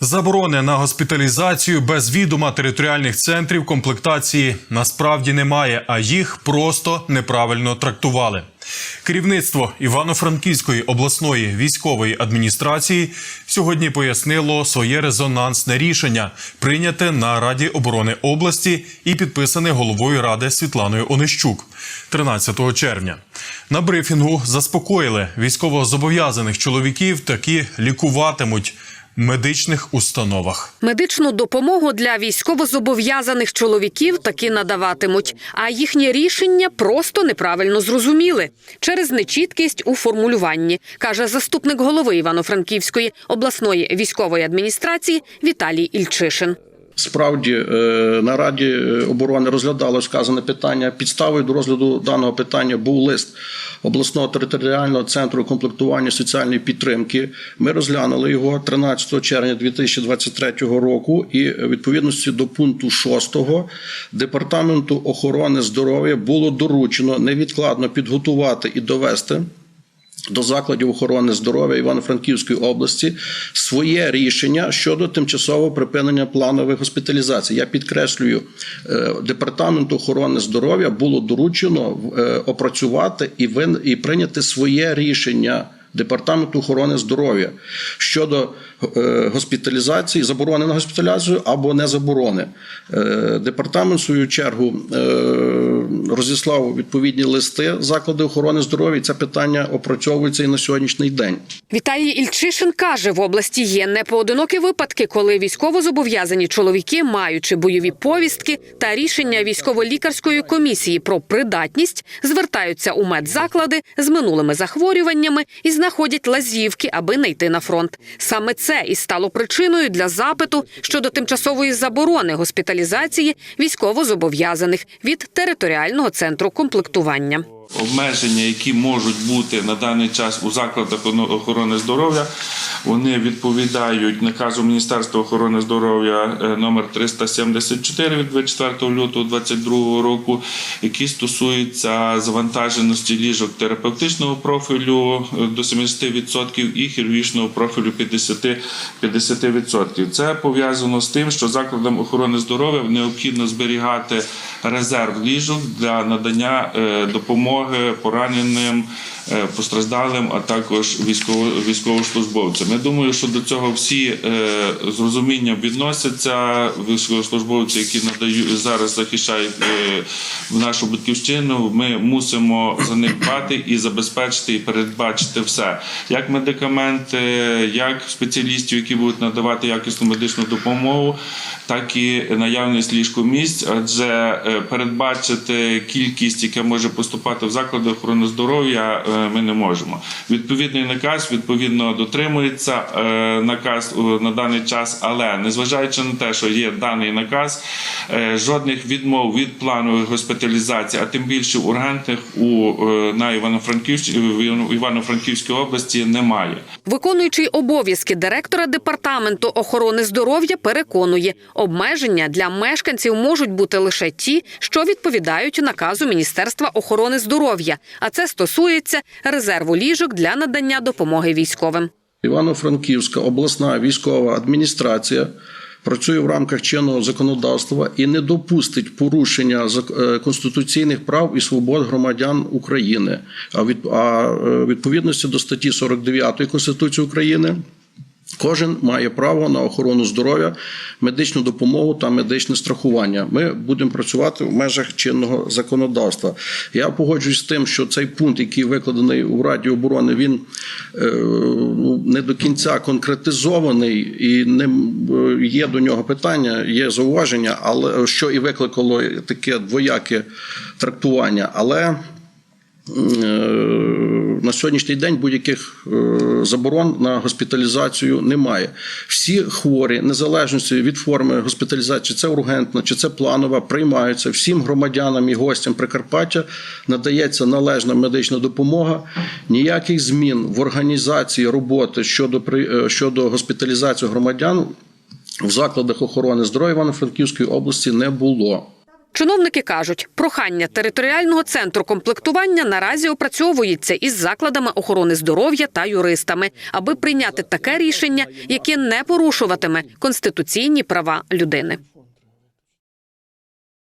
Заборони на госпіталізацію без відома територіальних центрів комплектації насправді немає, а їх просто неправильно трактували. Керівництво Івано-Франківської обласної військової адміністрації сьогодні пояснило своє резонансне рішення, прийняте на Раді оборони області і підписане головою ради Світланою Онищук 13 червня. На брифінгу заспокоїли військовозобов'язаних чоловіків, такі лікуватимуть медичних установах. Медичну допомогу для військовозобов'язаних чоловіків таки надаватимуть, а їхнє рішення просто неправильно зрозуміли через нечіткість у формулюванні, каже заступник голови Івано-Франківської обласної військової адміністрації Віталій Ільчишин. Справді е, на Раді е, оборони розглядалось вказане питання. Підставою до розгляду даного питання був лист обласного територіального центру комплектування соціальної підтримки. Ми розглянули його 13 червня 2023 року, і відповідності до пункту 6 департаменту охорони здоров'я було доручено невідкладно підготувати і довести до закладів охорони здоров'я Івано-Франківської області своє рішення щодо тимчасового припинення планової госпіталізації. Я підкреслюю, е, департаменту охорони здоров'я було доручено е, опрацювати і вин- і прийняти своє рішення. Департаменту охорони здоров'я щодо е, госпіталізації, заборони на госпіталізацію або не заборони. Е, департамент, в свою чергу, е, розіслав відповідні листи заклади охорони здоров'я. Це питання опрацьовується і на сьогоднішній день. Віталій Ільчишин каже, в області є непоодинокі випадки, коли військовозобов'язані чоловіки, маючи бойові повістки та рішення військово-лікарської комісії про придатність, звертаються у медзаклади з минулими захворюваннями і знаходять лазівки, аби не йти на фронт. Саме це і стало причиною для запиту щодо тимчасової заборони госпіталізації військовозобов'язаних від територіального центру комплектування. Обмеження, які можуть бути на даний час у закладах охорони здоров'я, вони відповідають наказу Міністерства охорони здоров'я е, номер 374 від 24 лютого 2022 року, який стосується завантаженості ліжок терапевтичного профілю е, до 70% і хірургічного профілю 50%. 50%. Це пов'язано з тим, що закладам охорони здоров'я необхідно зберігати резерв ліжок для надання е, допомоги пораненим, постраждалим, а також військово- військовослужбовцям. Я думаю, що до цього всі е, з розумінням відносяться. Військовослужбовці, які надають зараз захищають е, нашу батьківщину. Ми мусимо за них дбати і забезпечити і передбачити все, як медикаменти, як спеціалістів, які будуть надавати якісну медичну допомогу, так і наявність ліжкомісць, адже е, передбачити кількість, яка може поступати в заклади охорони здоров'я, е, ми не можемо. Відповідний наказ відповідно дотримується е, наказ е, на даний час, але незважаючи на те, що є даний наказ, е, жодних відмов від планової госпіталізації, а тим більше ургентних у е, на Івано-Франківській області немає. Виконуючий обов'язки директора департаменту охорони здоров'я переконує, обмеження для мешканців можуть бути лише ті, що відповідають наказу Міністерства охорони здоров'я, а це стосується резерву ліжок для надання допомоги військовим. Івано-Франківська обласна військова адміністрація працює в рамках чинного законодавства і не допустить порушення е, конституційних прав і свобод громадян України. А е, відповідності до статті 49 Конституції України. Кожен має право на охорону здоров'я, медичну допомогу та медичне страхування. Ми будемо працювати в межах чинного законодавства. Я погоджуюсь з тим, що цей пункт, який викладений у Раді оборони, він е, ну, не до кінця конкретизований і не е, є до нього питання, є зауваження, але що і викликало таке двояке трактування. Але Е, на сьогоднішній день будь-яких е, заборон на госпіталізацію немає. Всі хворі, незалежності від форми госпіталізації, чи це ургентна, чи це планова, приймаються всім громадянам і гостям Прикарпаття надається належна медична допомога. Ніяких змін в організації роботи щодо е, щодо госпіталізації громадян в закладах охорони здоров'я Івано-Франківської області не було. Чиновники кажуть, прохання територіального центру комплектування наразі опрацьовується із закладами охорони здоров'я та юристами, аби прийняти таке рішення, яке не порушуватиме конституційні права людини.